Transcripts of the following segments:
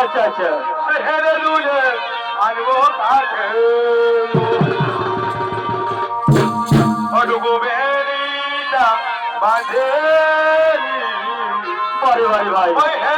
अच्छा अच्छा शहर लूल अनुभव काठ ভাই ভাই ভাই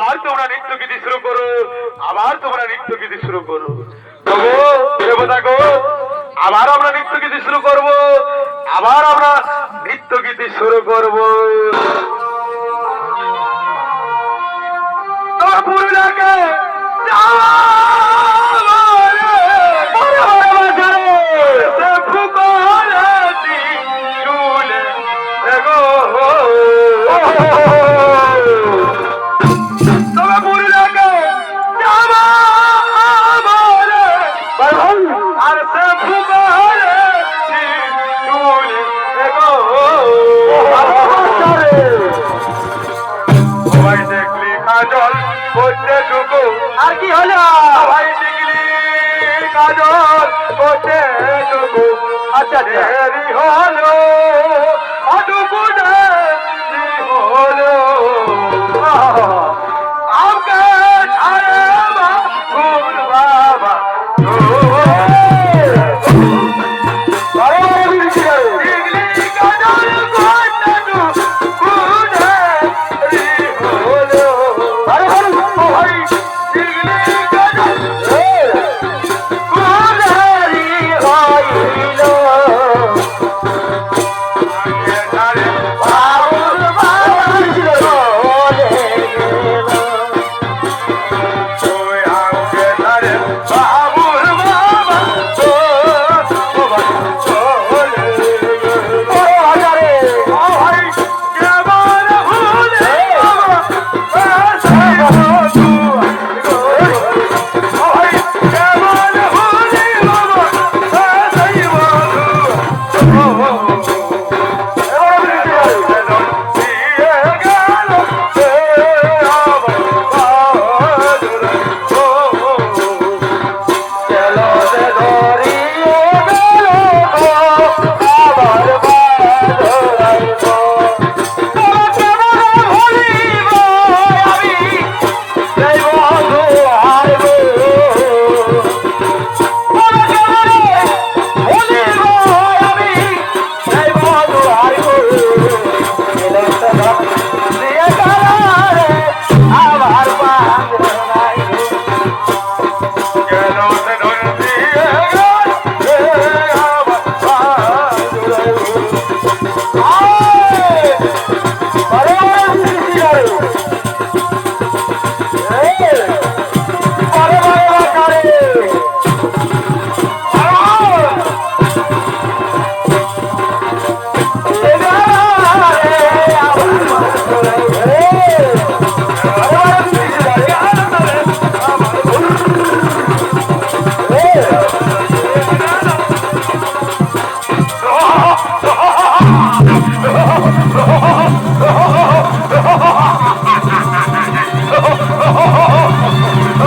আবার তোমরা নৃত্য গীতি শুরু করো, আবার তোমরা নৃত্য গীতি শুরু করো। তবু দেবতা গো আবার আমরা নৃত্য গীতি শুরু করব, আবার আমরা নৃত্য গীতি শুরু করব।